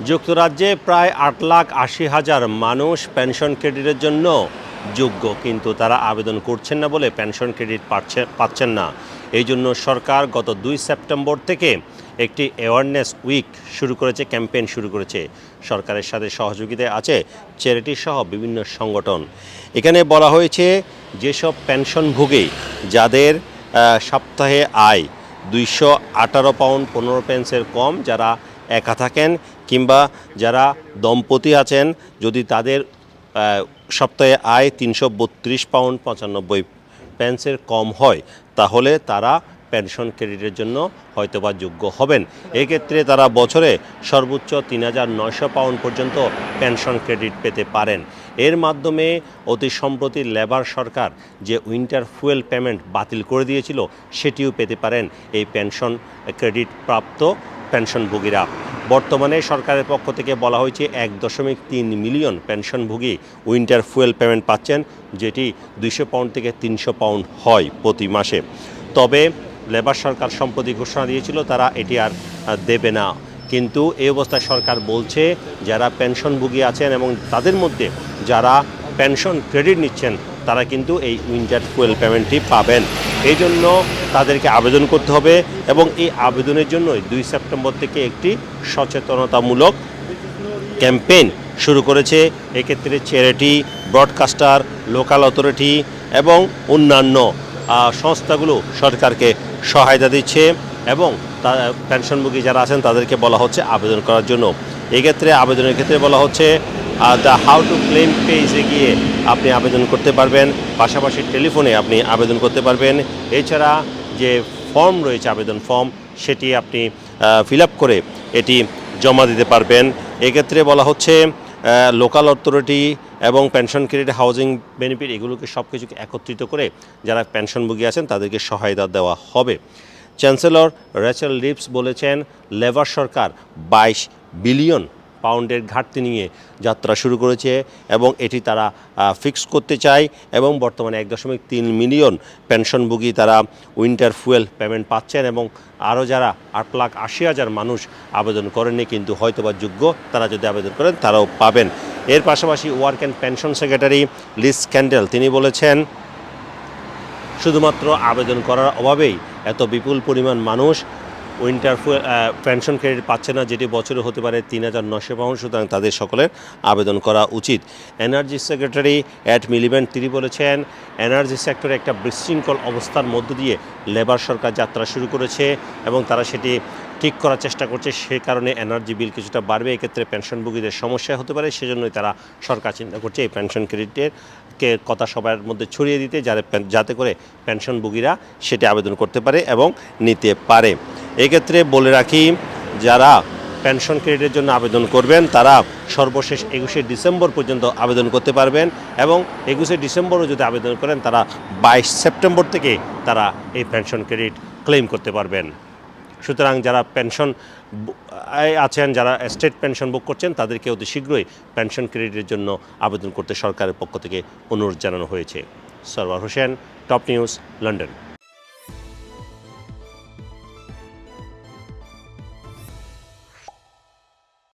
যুক্তরাজ্যে প্রায় আট লাখ আশি হাজার মানুষ পেনশন ক্রেডিটের জন্য যোগ্য, কিন্তু তারা আবেদন করছেন না বলে পেনশন ক্রেডিট পাচ্ছে, পাচ্ছেন না। এই জন্য সরকার গত দুই সেপ্টেম্বর থেকে একটি অ্যাওয়ারনেস উইক শুরু করেছে, ক্যাম্পেইন শুরু করেছে। সরকারের সাথে সহযোগিতায় আছে চ্যারিটি সহ বিভিন্ন সংগঠন। এখানে বলা হয়েছে, যেসব পেনশনভোগী যাদের সপ্তাহে আয় দুইশো আঠারো পাউন্ড পনেরো পেন্সের কম, যারা একা থাকেন কিংবা যারা দম্পতি আছেন, যদি তাদের সপ্তাহে আয় তিনশো বত্রিশ পাউন্ড পঁচানব্বই পেন্সের কম হয়, তাহলে তারা পেনশন ক্রেডিটের জন্য হয়তোবা যোগ্য হবেন। এক্ষেত্রে তারা বছরে সর্বোচ্চ তিন হাজার নয়শো পাউন্ড পর্যন্ত পেনশন ক্রেডিট পেতে পারেন। এর মাধ্যমে অতি সম্প্রতি লেবার সরকার যে উইন্টার ফুয়েল পেমেন্ট বাতিল করে দিয়েছিল, সেটিও পেতে পারেন। এই পেনশন ক্রেডিট প্রাপ্ত পেনশনভোগীরা। বর্তমানে সরকারের পক্ষ থেকে বলা হয়েছে এক দশমিক তিন মিলিয়ন পেনশনভোগী উইন্টার ফুয়েল পেমেন্ট পাচ্ছেন, যেটি দুইশো পাউন্ড থেকে তিনশো পাউন্ড হয় প্রতি মাসে। তবে লেবার সরকার সম্প্রতি ঘোষণা দিয়েছিল, তারা এটি আর দেবে না। কিন্তু এই অবস্থায় সরকার বলছে, যারা পেনশনভোগী আছেন এবং তাদের মধ্যে যারা পেনশন ক্রেডিট নিচ্ছেন তারা কিন্তু এই উইন্টার ফুয়েল পেমেন্টটি পাবেন। এই জন্য তাদেরকে আবেদন করতে হবে এবং এই আবেদনের জন্যই দুই সেপ্টেম্বর থেকে একটি সচেতনতামূলক ক্যাম্পেইন শুরু করেছে। এক্ষেত্রে চ্যারিটি, ব্রডকাস্টার, লোকাল অথরিটি এবং অন্যান্য সংস্থাগুলো সরকারকে সহায়তা দিচ্ছে এবং তা পেনশনভোগী যারা আছেন তাদেরকে বলা হচ্ছে আবেদন করার জন্য। এক্ষেত্রে, আবেদনের ক্ষেত্রে বলা হচ্ছে দ্য হাউ টু ক্লেম পেজে গিয়ে আপনি আবেদন করতে পারবেন। পাশাপাশি টেলিফোনে আপনি আবেদন করতে পারবেন। এছাড়া যে ফর্ম রয়েছে, আবেদন ফর্ম, সেটি আপনি ফিল করে এটি জমা দিতে পারবেন। এক্ষেত্রে বলা হচ্ছে লোকাল অথরিটি এবং পেনশন ক্রেডিট হাউজিং বেনিফিট এগুলোকে সব কিছুকে একত্রিত করে যারা পেনশনভোগী আছেন, তাদেরকে সহায়তা দেওয়া হবে। চ্যান্সেলর রেচেল লিপস বলেছেন, লেবার সরকার বাইশ বিলিয়ন পাউন্ডের ঘাটতি নিয়ে যাত্রা শুরু করেছে এবং এটি তারা ফিক্স করতে চায় এবং বর্তমানে এক দশমিক তিন মিলিয়ন পেনশনভোগী তারা উইন্টার ফুয়েল পেমেন্ট পাচ্ছেন এবং আরও যারা আট লাখ আশি হাজার মানুষ আবেদন করেননি কিন্তু হয়তোবা যোগ্য তারা যদি আবেদন করেন তারাও পাবেন। এর পাশাপাশি work and pension secretary Liz Kendall তিনি বলেছেন, শুধুমাত্র আবেদন করার অভাবেই এত বিপুল পরিমাণ মানুষ উইন্টার পেনশন ক্রেডিট পাচ্ছে না, যেটি বছরে হতে পারে তিন হাজার নশো পাউন্ড সুতরাং তাদের সকলের আবেদন করা উচিত। এনার্জি সেক্রেটারি অ্যাট মিলিব্যান্ড তিনি বলেছেন এনার্জি সেক্টরে একটা বিশৃঙ্খল অবস্থার মধ্য দিয়ে লেবার সরকার যাত্রা শুরু করেছে এবং তারা সেটি ঠিক করার চেষ্টা করছে। সে কারণে এনার্জি বিল কিছুটা বাড়বে, এক্ষেত্রে পেনশনভোগীদের সমস্যা হতে পারে, সেজন্যই তারা সরকার চিন্তা করছে এই পেনশন ক্রেডিটের কে কথা সবার মধ্যে ছড়িয়ে দিতে, যাতে যাতে করে পেনশনভোগীরা সেটি আবেদন করতে পারে এবং নিতে পারে। এক্ষেত্রে বলে রাখি, যারা পেনশন ক্রেডিটের জন্য আবেদন করবেন, তারা সর্বশেষ একুশে ডিসেম্বর পর্যন্ত আবেদন করতে পারবেন এবং একুশে ডিসেম্বরও যদি আবেদন করেন, তারা বাইশ সেপ্টেম্বর থেকে তারা এই পেনশন ক্রেডিট ক্লেম করতে পারবেন। সুতরাং যারা পেনশন আছেন, যারা স্টেট পেনশন বুক করছেন, তাদেরকে অতি শীঘ্রই পেনশন ক্রেডিটের জন্য আবেদন করতে সরকারের পক্ষ থেকে অনুরোধ জানানো হয়েছে। Sarwar Hossain, top news, London.